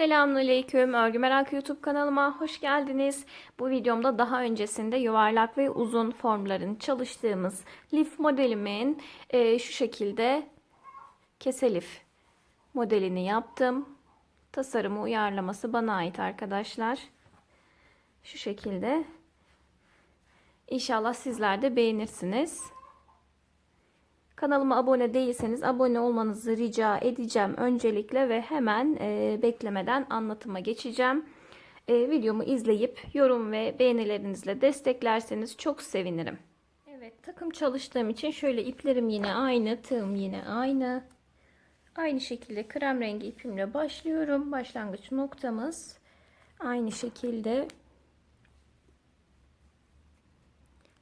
Selamünaleyküm. Örgü Merak YouTube kanalıma hoş geldiniz. Bu videomda daha öncesinde yuvarlak ve uzun formların çalıştığımız lif modelimin e, şu şekilde kese lif modelini yaptım. Tasarımı uyarlaması bana ait arkadaşlar. Şu şekilde. İnşallah sizler de beğenirsiniz. Kanalıma abone değilseniz abone olmanızı rica edeceğim öncelikle ve hemen e, beklemeden anlatıma geçeceğim. E, videomu izleyip yorum ve beğenilerinizle desteklerseniz çok sevinirim. Evet takım çalıştığım için şöyle iplerim yine aynı, tığım yine aynı. Aynı şekilde krem rengi ipimle başlıyorum. Başlangıç noktamız aynı şekilde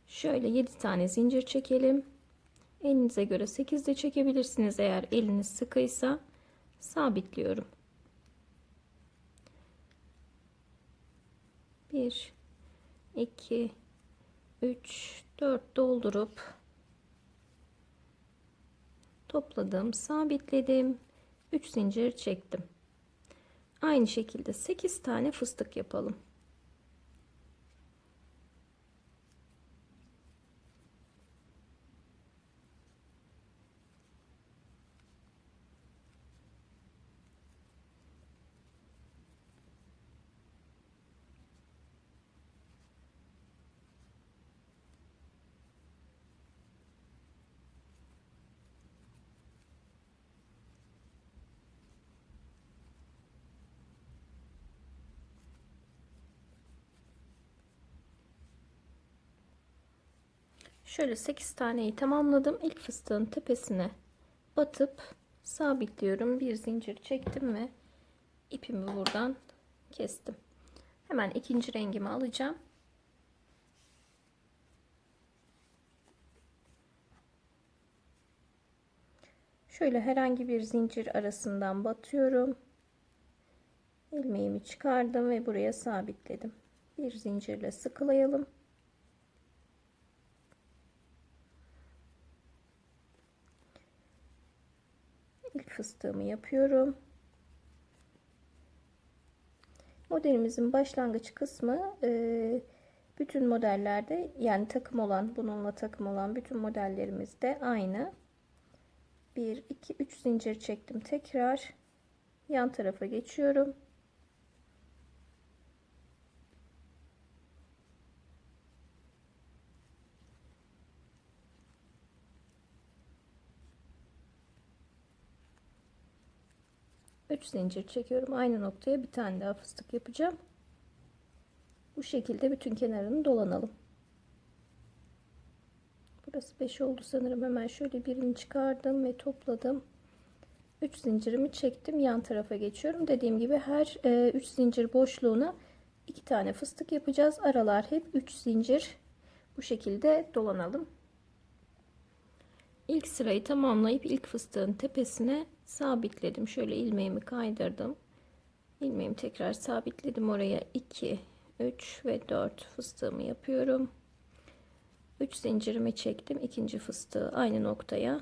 şöyle 7 tane zincir çekelim. Elinize göre 8 de çekebilirsiniz eğer eliniz sıkıysa. Sabitliyorum. 1 2 3 4 doldurup topladım, sabitledim. 3 zincir çektim. Aynı şekilde 8 tane fıstık yapalım. Şöyle 8 taneyi tamamladım. İlk fıstığın tepesine batıp sabitliyorum. Bir zincir çektim ve ipimi buradan kestim. Hemen ikinci rengimi alacağım. Şöyle herhangi bir zincir arasından batıyorum. ilmeğimi çıkardım ve buraya sabitledim. Bir zincirle sıkılayalım. ilk fıstığımı yapıyorum. Modelimizin başlangıç kısmı e, bütün modellerde yani takım olan bununla takım olan bütün modellerimizde aynı. 1 2 3 zincir çektim tekrar yan tarafa geçiyorum. 3 zincir çekiyorum. Aynı noktaya bir tane daha fıstık yapacağım. Bu şekilde bütün kenarını dolanalım. Burası 5 oldu sanırım. Hemen şöyle birini çıkardım ve topladım. 3 zincirimi çektim. Yan tarafa geçiyorum. Dediğim gibi her 3 e, zincir boşluğuna 2 tane fıstık yapacağız. Aralar hep 3 zincir. Bu şekilde dolanalım İlk sırayı tamamlayıp ilk fıstığın tepesine sabitledim. Şöyle ilmeğimi kaydırdım. İlmeğimi tekrar sabitledim. Oraya 2, 3 ve 4 fıstığımı yapıyorum. 3 zincirimi çektim. ikinci fıstığı aynı noktaya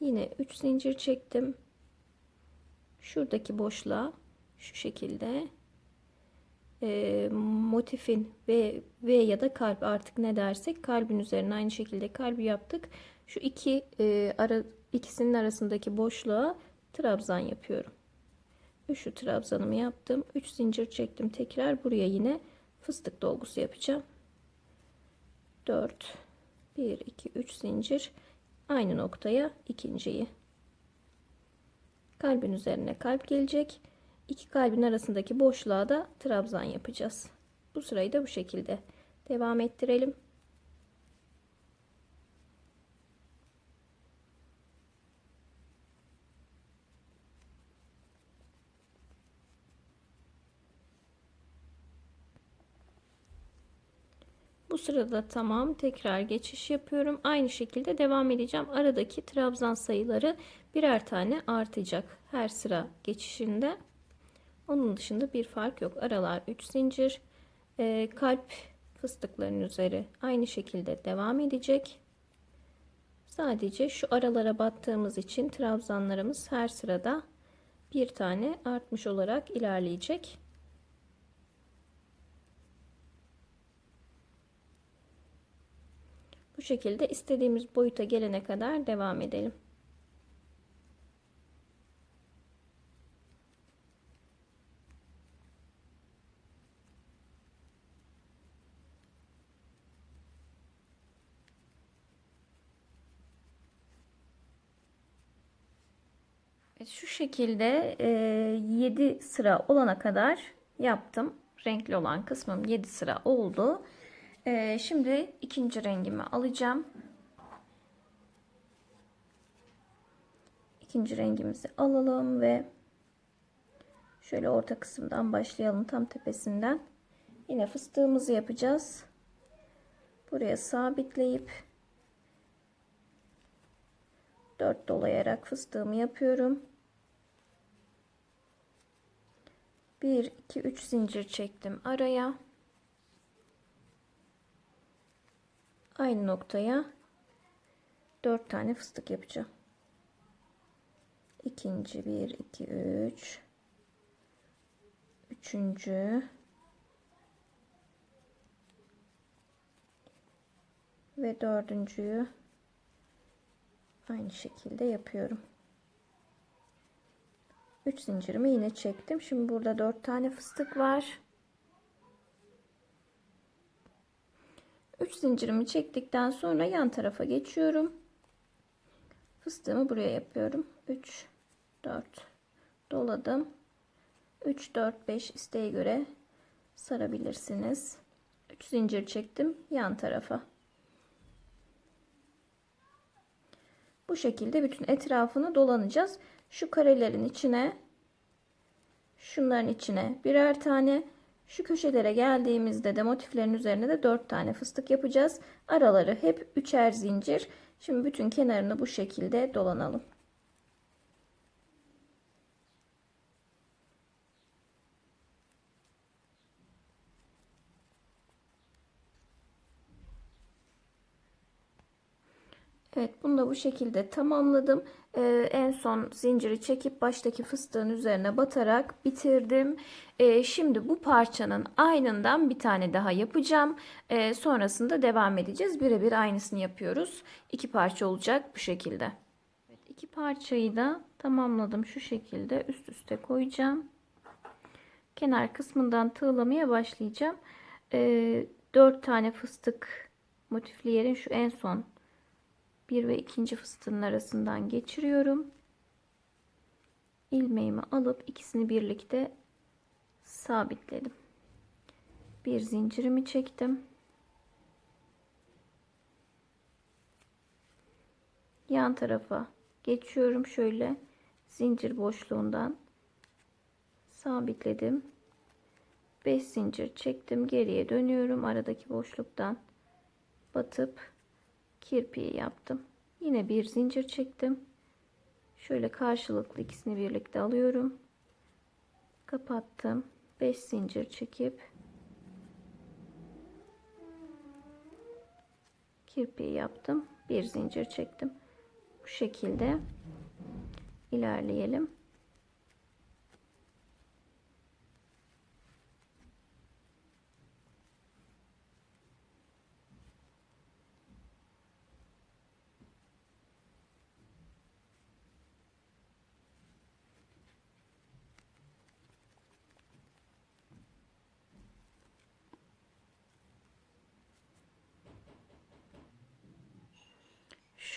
Yine 3 zincir çektim. Şuradaki boşluğa şu şekilde e, motifin V, V ya da kalp artık ne dersek kalbin üzerine aynı şekilde kalbi yaptık. Şu iki e, ara, ikisinin arasındaki boşluğa trabzan yapıyorum. Şu trabzanımı yaptım. 3 zincir çektim. Tekrar buraya yine fıstık dolgusu yapacağım. 4 1 2 3 zincir aynı noktaya ikinciyi kalbin üzerine kalp gelecek iki kalbin arasındaki boşluğa da trabzan yapacağız. Bu sırayı da bu şekilde devam ettirelim. Bu sırada tamam tekrar geçiş yapıyorum. Aynı şekilde devam edeceğim. Aradaki trabzan sayıları birer tane artacak her sıra geçişinde. Onun dışında bir fark yok. Aralar 3 zincir. E, kalp fıstıkların üzeri aynı şekilde devam edecek. Sadece şu aralara battığımız için trabzanlarımız her sırada bir tane artmış olarak ilerleyecek. Bu şekilde istediğimiz boyuta gelene kadar devam edelim. Şu şekilde e, 7 sıra olana kadar yaptım. Renkli olan kısmım 7 sıra oldu. E, şimdi ikinci rengimi alacağım. İkinci rengimizi alalım ve şöyle orta kısımdan başlayalım tam tepesinden. Yine fıstığımızı yapacağız. Buraya sabitleyip 4 dolayarak fıstığımı yapıyorum. 1 2 3 zincir çektim araya. Aynı noktaya 4 tane fıstık yapacağım. İkinci 1 2 3 Üçüncü ve dördüncüyü aynı şekilde yapıyorum. 3 zincirimi yine çektim. Şimdi burada 4 tane fıstık var. 3 zincirimi çektikten sonra yan tarafa geçiyorum. Fıstığımı buraya yapıyorum. 3 4 doladım. 3 4 5 isteğe göre sarabilirsiniz. 3 zincir çektim yan tarafa. Bu şekilde bütün etrafını dolanacağız. Şu karelerin içine şunların içine birer tane şu köşelere geldiğimizde de motiflerin üzerine de 4 tane fıstık yapacağız. Araları hep üçer zincir. Şimdi bütün kenarını bu şekilde dolanalım. Evet bunu da bu şekilde tamamladım. Ee, en son zinciri çekip baştaki fıstığın üzerine batarak bitirdim. Ee, şimdi bu parçanın aynından bir tane daha yapacağım. Ee, sonrasında devam edeceğiz. Birebir aynısını yapıyoruz. İki parça olacak bu şekilde. Evet, iki parçayı da tamamladım. Şu şekilde üst üste koyacağım. Kenar kısmından tığlamaya başlayacağım. Ee, 4 tane fıstık motifli yerin şu en son bir ve ikinci fıstığın arasından geçiriyorum. ilmeğimi alıp ikisini birlikte sabitledim. Bir zincirimi çektim. Yan tarafa geçiyorum şöyle zincir boşluğundan sabitledim. 5 zincir çektim geriye dönüyorum aradaki boşluktan batıp kirpiği yaptım. Yine bir zincir çektim. Şöyle karşılıklı ikisini birlikte alıyorum. Kapattım. 5 zincir çekip kirpiği yaptım. Bir zincir çektim. Bu şekilde ilerleyelim.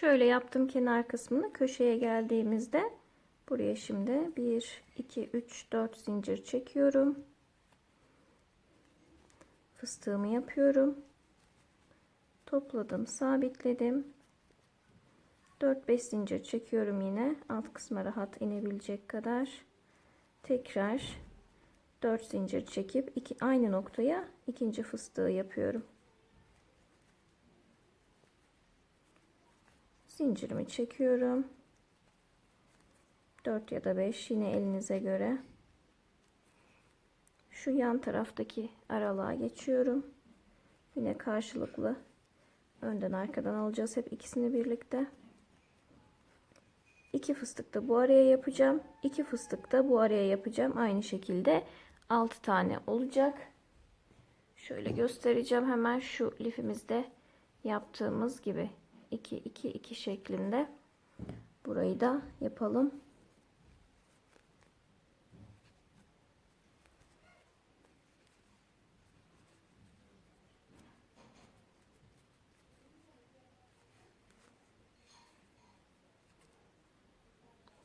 Şöyle yaptım kenar kısmını köşeye geldiğimizde buraya şimdi 1 2 3 4 zincir çekiyorum. Fıstığımı yapıyorum. Topladım, sabitledim. 4-5 zincir çekiyorum yine alt kısma rahat inebilecek kadar. Tekrar 4 zincir çekip iki, aynı noktaya ikinci fıstığı yapıyorum. Zincirimi çekiyorum. 4 ya da 5 yine elinize göre. Şu yan taraftaki aralığa geçiyorum. Yine karşılıklı. Önden arkadan alacağız hep ikisini birlikte. 2 fıstık da bu araya yapacağım. 2 fıstık da bu araya yapacağım. Aynı şekilde 6 tane olacak. Şöyle göstereceğim. Hemen şu lifimizde yaptığımız gibi 2 2 2 şeklinde. Burayı da yapalım.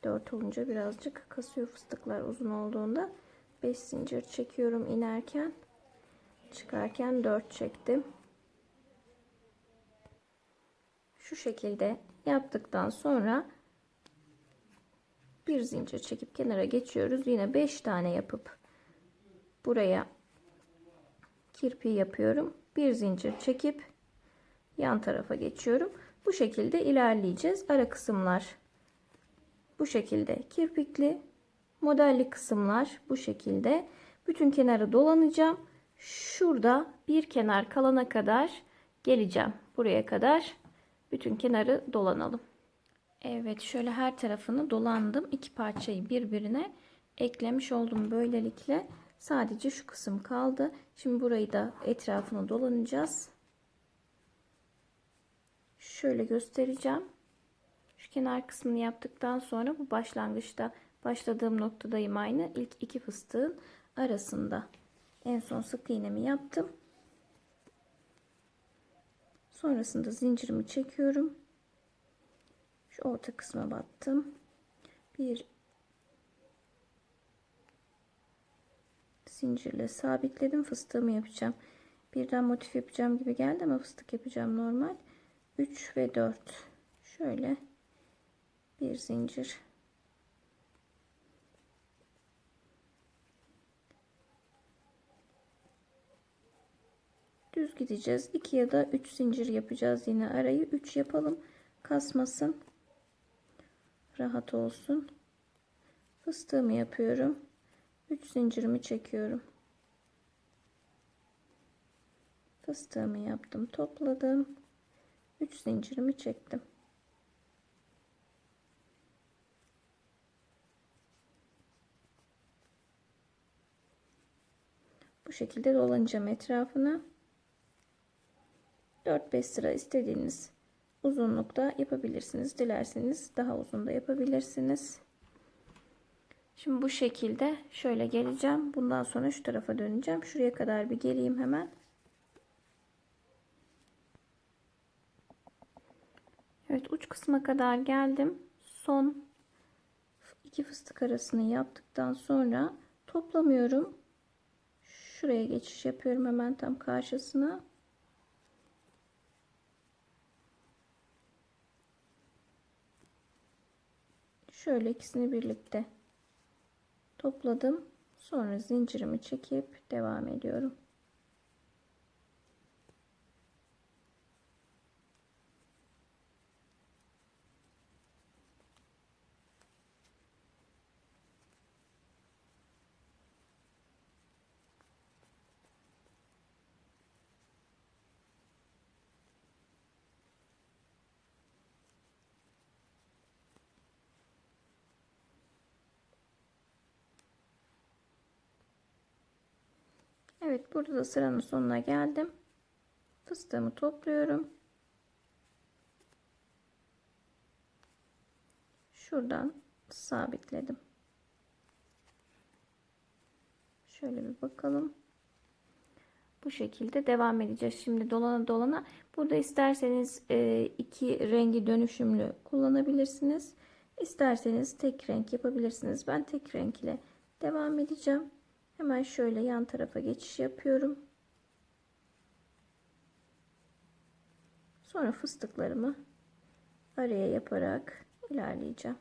Dört olunca birazcık kasıyor fıstıklar uzun olduğunda. 5 zincir çekiyorum inerken. Çıkarken 4 çektim şu şekilde yaptıktan sonra bir zincir çekip kenara geçiyoruz. Yine 5 tane yapıp buraya kirpi yapıyorum. Bir zincir çekip yan tarafa geçiyorum. Bu şekilde ilerleyeceğiz. Ara kısımlar bu şekilde kirpikli modelli kısımlar bu şekilde. Bütün kenarı dolanacağım. Şurada bir kenar kalana kadar geleceğim. Buraya kadar bütün kenarı dolanalım Evet şöyle her tarafını dolandım iki parçayı birbirine eklemiş oldum böylelikle sadece şu kısım kaldı şimdi burayı da etrafını dolanacağız şöyle göstereceğim şu kenar kısmını yaptıktan sonra bu başlangıçta başladığım noktadayım aynı. İlk iki fıstığın arasında. En son sık iğnemi yaptım. Sonrasında zincirimi çekiyorum. Şu orta kısma battım. Bir zincirle sabitledim. Fıstığımı yapacağım. Birden motif yapacağım gibi geldi ama fıstık yapacağım normal. 3 ve 4. Şöyle bir zincir düz gideceğiz. 2 ya da 3 zincir yapacağız yine arayı. 3 yapalım. Kasmasın. Rahat olsun. Fıstığımı yapıyorum. 3 zincirimi çekiyorum. Fıstığımı yaptım topladım. 3 zincirimi çektim. Bu şekilde dolanacağım etrafına. 4-5 sıra istediğiniz uzunlukta yapabilirsiniz. Dilerseniz daha uzun da yapabilirsiniz. Şimdi bu şekilde şöyle geleceğim. Bundan sonra şu tarafa döneceğim. Şuraya kadar bir geleyim hemen. Evet uç kısma kadar geldim. Son iki fıstık arasını yaptıktan sonra toplamıyorum. Şuraya geçiş yapıyorum hemen tam karşısına. Şöyle ikisini birlikte topladım. Sonra zincirimi çekip devam ediyorum. Evet burada da sıranın sonuna geldim. Fıstığımı topluyorum. Şuradan sabitledim. Şöyle bir bakalım. Bu şekilde devam edeceğiz. Şimdi dolana dolana. Burada isterseniz e, iki rengi dönüşümlü kullanabilirsiniz. İsterseniz tek renk yapabilirsiniz. Ben tek renk ile devam edeceğim. Hemen şöyle yan tarafa geçiş yapıyorum. Sonra fıstıklarımı araya yaparak ilerleyeceğim.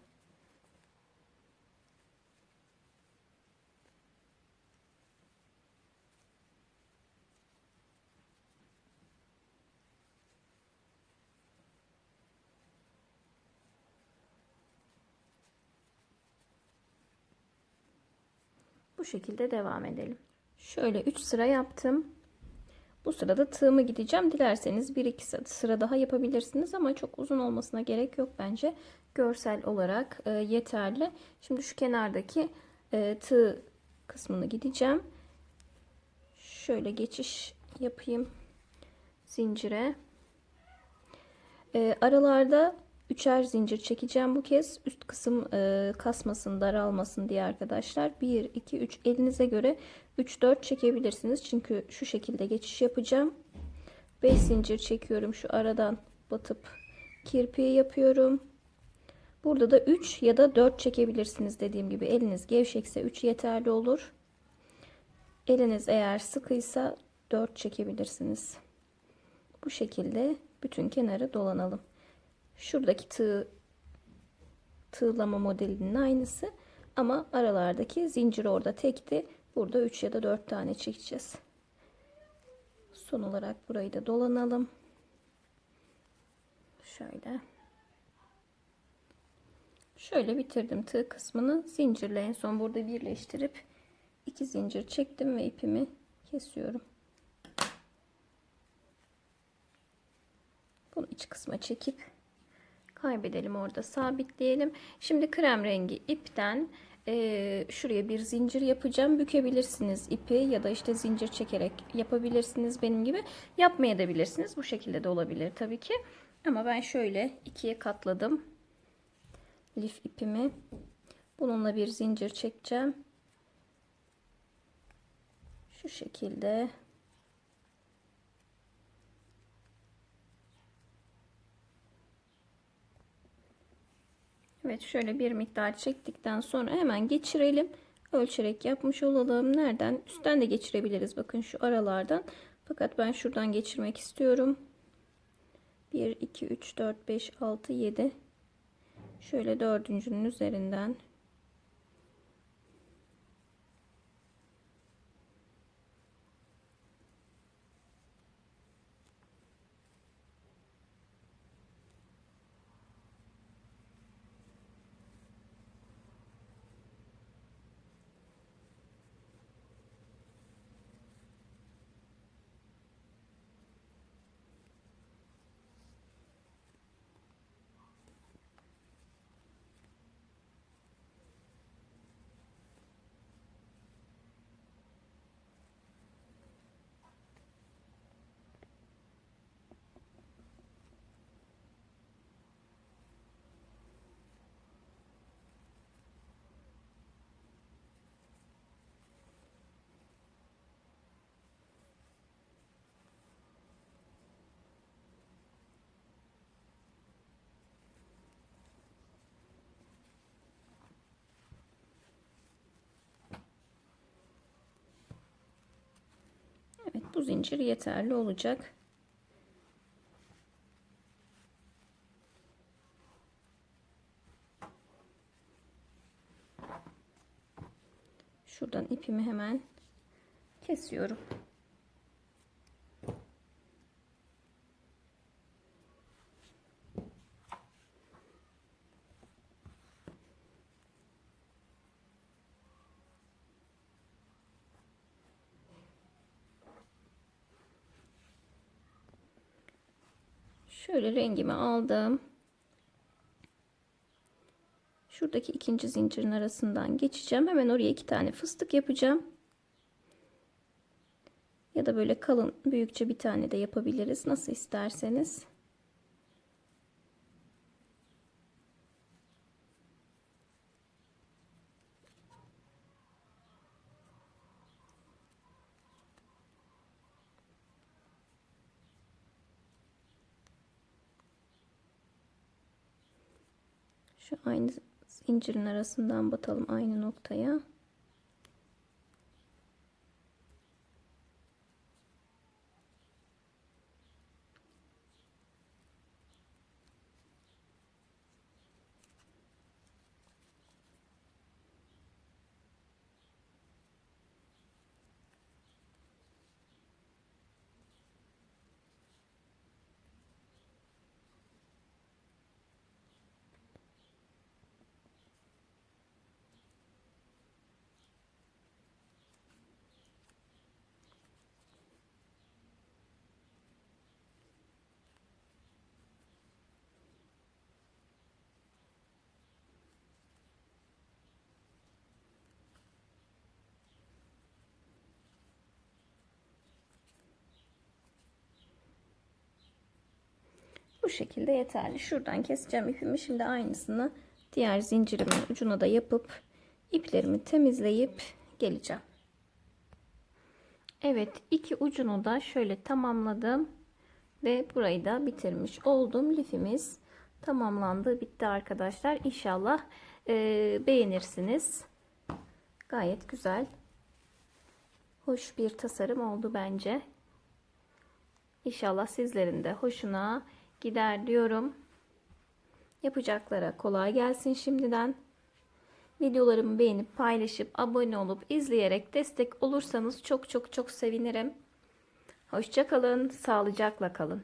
Şekilde devam edelim. Şöyle 3 sıra yaptım. Bu sırada tığımı gideceğim. Dilerseniz 1-2 sıra daha yapabilirsiniz ama çok uzun olmasına gerek yok bence. Görsel olarak e, yeterli. Şimdi şu kenardaki e, tığ kısmını gideceğim. Şöyle geçiş yapayım zincire. E, aralarda üçer zincir çekeceğim bu kez. Üst kısım e, kasmasın, daralmasın diye arkadaşlar. 1, 2, 3 elinize göre 3, 4 çekebilirsiniz. Çünkü şu şekilde geçiş yapacağım. 5 zincir çekiyorum şu aradan batıp kirpiği yapıyorum. Burada da 3 ya da 4 çekebilirsiniz dediğim gibi. Eliniz gevşekse 3 yeterli olur. Eliniz eğer sıkıysa 4 çekebilirsiniz. Bu şekilde bütün kenarı dolanalım. Şuradaki tığ tığlama modelinin aynısı ama aralardaki zincir orada tekti. Burada 3 ya da 4 tane çekeceğiz. Son olarak burayı da dolanalım. Şöyle. Şöyle bitirdim tığ kısmını. Zincirle en son burada birleştirip iki zincir çektim ve ipimi kesiyorum. Bunu iç kısma çekip kaybedelim orada sabitleyelim. Şimdi krem rengi ipten e, şuraya bir zincir yapacağım. Bükebilirsiniz ipi ya da işte zincir çekerek yapabilirsiniz benim gibi. Yapmaya da bilirsiniz. Bu şekilde de olabilir tabii ki. Ama ben şöyle ikiye katladım. Lif ipimi. Bununla bir zincir çekeceğim. Şu şekilde. Evet şöyle bir miktar çektikten sonra hemen geçirelim. Ölçerek yapmış olalım. Nereden? Üstten de geçirebiliriz. Bakın şu aralardan. Fakat ben şuradan geçirmek istiyorum. 1, 2, 3, 4, 5, 6, 7. Şöyle dördüncünün üzerinden Evet bu zincir yeterli olacak. Şuradan ipimi hemen kesiyorum. Şöyle rengimi aldım. Şuradaki ikinci zincirin arasından geçeceğim. Hemen oraya iki tane fıstık yapacağım. Ya da böyle kalın büyükçe bir tane de yapabiliriz. Nasıl isterseniz. Şu aynı zincirin arasından batalım aynı noktaya. Bu şekilde yeterli. Şuradan keseceğim ipimi. Şimdi aynısını diğer zincirimin ucuna da yapıp iplerimi temizleyip geleceğim. Evet iki ucunu da şöyle tamamladım ve burayı da bitirmiş oldum. Lifimiz tamamlandı bitti arkadaşlar. İnşallah e, beğenirsiniz. Gayet güzel. Hoş bir tasarım oldu bence. İnşallah sizlerin de hoşuna gider diyorum. Yapacaklara kolay gelsin şimdiden. Videolarımı beğenip paylaşıp abone olup izleyerek destek olursanız çok çok çok sevinirim. Hoşçakalın, sağlıcakla kalın.